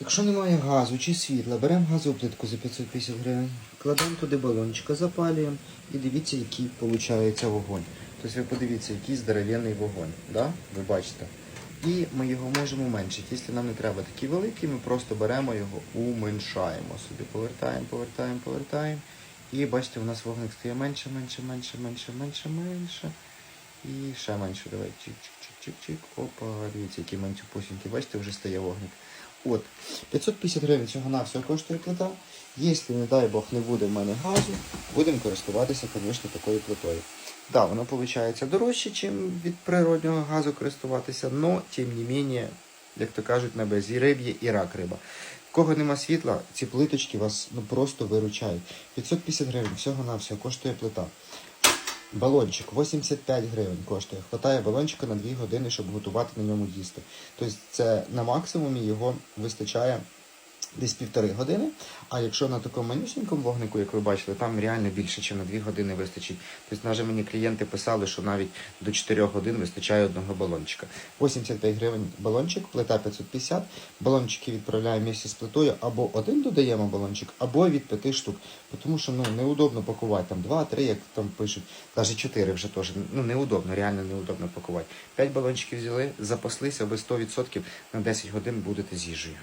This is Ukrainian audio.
Якщо немає газу чи світла, беремо газову плитку за 550 гривень, кладемо туди балончика, запалюємо і дивіться, який виходить вогонь. Тобто ви подивіться, який здоровенний вогонь. Да? Ви бачите. І ми його можемо уменшити. Якщо нам не треба такий великий, ми просто беремо його, уменшаємо собі. Повертаємо, повертаємо, повертаємо. І бачите, у нас вогник стає менше, менше, менше, менше, менше, менше. І ще менше. Давай. Чик-чик-чик-чик-чик. Опа, дивіться, який менцюпусінький. Бачите, вже стає вогник. От, 550 гривень цього на все коштує плита. Якщо, не дай Бог, не буде в мене газу, будемо користуватися, звісно, такою плитою. Так, воно виходить дорожче, ніж від природнього газу користуватися, але, тим не менше, як то кажуть, на безі риб'є і рак риба. Кого нема світла, ці плиточки вас ну, просто виручають. 550 гривень всього-навсього коштує плита. Балончик 85 гривень коштує. Хватає балончика на 2 години, щоб готувати на ньому їсти. Тобто це на максимумі його вистачає десь півтори години. А якщо на такому манюсінькому вогнику, як ви бачили, там реально більше, ніж на 2 години вистачить. Тобто навіть мені клієнти писали, що навіть до 4 годин вистачає одного балончика. 85 гривень балончик, плита 550. Балончики відправляємо місці з плитою, або один додаємо балончик, або від 5 штук. Тому що ну, неудобно пакувати там 2-3, як там пишуть, навіть 4 вже теж. Ну, неудобно, реально неудобно пакувати. 5 балончиків взяли, запаслися, ви 100% на 10 годин будете з їжею.